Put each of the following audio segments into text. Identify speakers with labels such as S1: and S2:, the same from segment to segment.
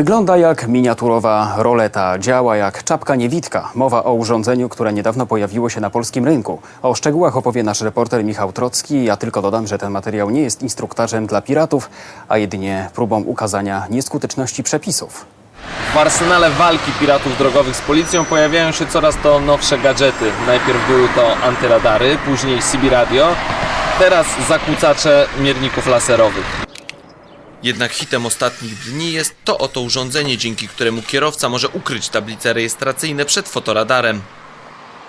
S1: Wygląda jak miniaturowa roleta, działa jak czapka niewidka. Mowa o urządzeniu, które niedawno pojawiło się na polskim rynku. O szczegółach opowie nasz reporter Michał Trocki. Ja tylko dodam, że ten materiał nie jest instruktarzem dla piratów, a jedynie próbą ukazania nieskuteczności przepisów.
S2: W arsenale walki piratów drogowych z policją pojawiają się coraz to nowsze gadżety. Najpierw były to antyradary, później CB radio, teraz zakłócacze mierników laserowych. Jednak hitem ostatnich dni jest to oto urządzenie, dzięki któremu kierowca może ukryć tablice rejestracyjne przed fotoradarem.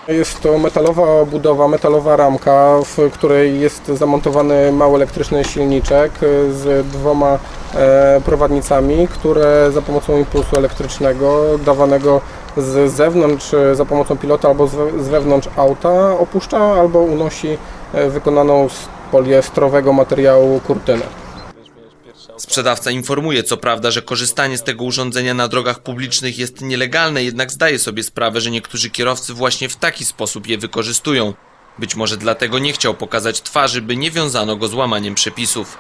S3: Jest to metalowa budowa, metalowa ramka, w której jest zamontowany mały elektryczny silniczek z dwoma e, prowadnicami, które za pomocą impulsu elektrycznego dawanego z zewnątrz za pomocą pilota albo z wewnątrz auta opuszcza albo unosi e, wykonaną z poliestrowego materiału kurtynę.
S2: Sprzedawca informuje co prawda, że korzystanie z tego urządzenia na drogach publicznych jest nielegalne, jednak zdaje sobie sprawę, że niektórzy kierowcy właśnie w taki sposób je wykorzystują. Być może dlatego nie chciał pokazać twarzy, by nie wiązano go z łamaniem przepisów.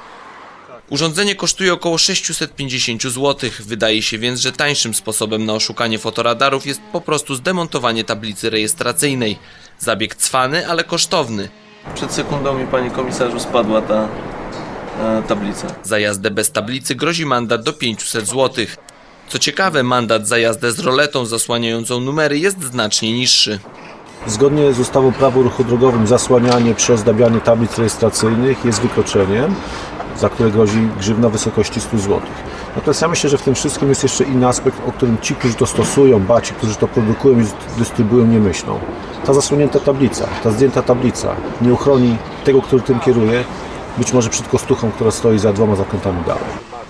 S2: Urządzenie kosztuje około 650 zł. Wydaje się więc, że tańszym sposobem na oszukanie fotoradarów jest po prostu zdemontowanie tablicy rejestracyjnej. Zabieg cwany, ale kosztowny.
S4: Przed sekundą mi, panie komisarzu, spadła ta e, tablica.
S2: Za jazdę bez tablicy grozi mandat do 500 zł. Co ciekawe, mandat za jazdę z roletą zasłaniającą numery jest znacznie niższy.
S5: Zgodnie z ustawą prawo o ruchu drogowym zasłanianie przy ozdabianiu tablic rejestracyjnych jest wykroczeniem, za które grozi grzywna w wysokości 100 zł. Natomiast ja myślę, że w tym wszystkim jest jeszcze inny aspekt, o którym ci, którzy to stosują, ba ci, którzy to produkują i dystrybuują, nie myślą. Ta zasłonięta tablica, ta zdjęta tablica nie uchroni tego, który tym kieruje, być może przed kostuchą, która stoi za dwoma zakrętami dalej.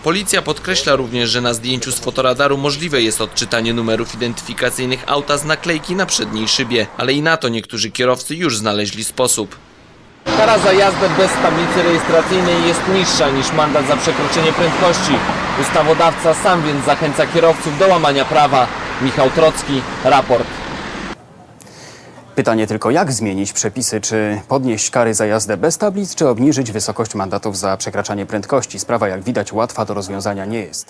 S2: Policja podkreśla również, że na zdjęciu z fotoradaru możliwe jest odczytanie numerów identyfikacyjnych auta z naklejki na przedniej szybie, ale i na to niektórzy kierowcy już znaleźli sposób. Kara za jazdę bez tablicy rejestracyjnej jest niższa niż mandat za przekroczenie prędkości. Ustawodawca sam więc zachęca kierowców do łamania prawa. Michał Trocki, raport.
S1: Pytanie tylko, jak zmienić przepisy, czy podnieść kary za jazdę bez tablic, czy obniżyć wysokość mandatów za przekraczanie prędkości. Sprawa, jak widać, łatwa do rozwiązania nie jest.